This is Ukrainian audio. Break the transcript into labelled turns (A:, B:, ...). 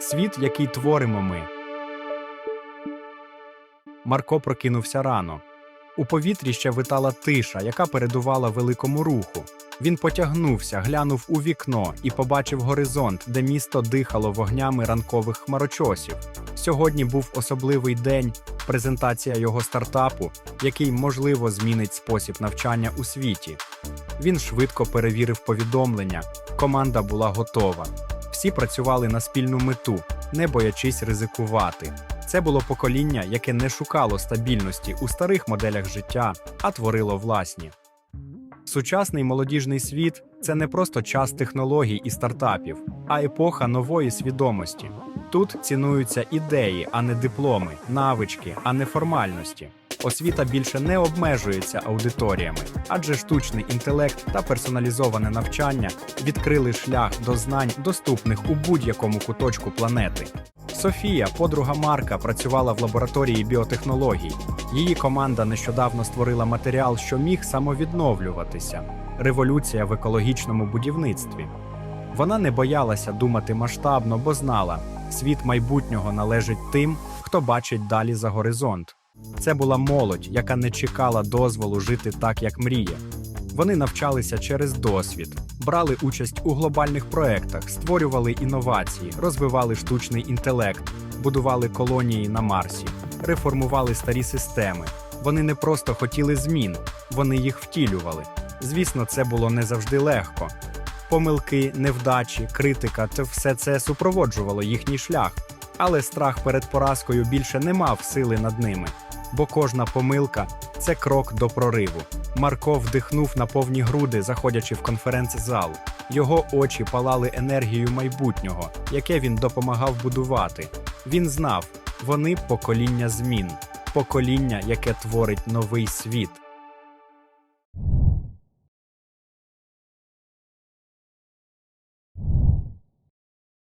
A: Світ, який творимо ми. Марко прокинувся рано. У повітрі ще витала тиша, яка передувала великому руху. Він потягнувся, глянув у вікно і побачив горизонт, де місто дихало вогнями ранкових хмарочосів. Сьогодні був особливий день, презентація його стартапу, який можливо змінить спосіб навчання у світі. Він швидко перевірив повідомлення. Команда була готова. Всі працювали на спільну мету, не боячись ризикувати. Це було покоління, яке не шукало стабільності у старих моделях життя, а творило власні. Сучасний молодіжний світ це не просто час технологій і стартапів, а епоха нової свідомості. Тут цінуються ідеї, а не дипломи, навички, а не формальності. Освіта більше не обмежується аудиторіями, адже штучний інтелект та персоналізоване навчання відкрили шлях до знань, доступних у будь-якому куточку планети. Софія, подруга Марка, працювала в лабораторії біотехнологій. Її команда нещодавно створила матеріал, що міг самовідновлюватися революція в екологічному будівництві. Вона не боялася думати масштабно, бо знала, світ майбутнього належить тим, хто бачить далі за горизонт. Це була молодь, яка не чекала дозволу жити так, як мріє. Вони навчалися через досвід, брали участь у глобальних проектах, створювали інновації, розвивали штучний інтелект, будували колонії на Марсі, реформували старі системи. Вони не просто хотіли змін, вони їх втілювали. Звісно, це було не завжди легко. Помилки, невдачі, критика це все це супроводжувало їхній шлях. Але страх перед поразкою більше не мав сили над ними, бо кожна помилка це крок до прориву. Марко вдихнув на повні груди, заходячи в конференц-зал. Його очі палали енергією майбутнього, яке він допомагав будувати. Він знав, вони покоління змін, покоління, яке творить новий світ.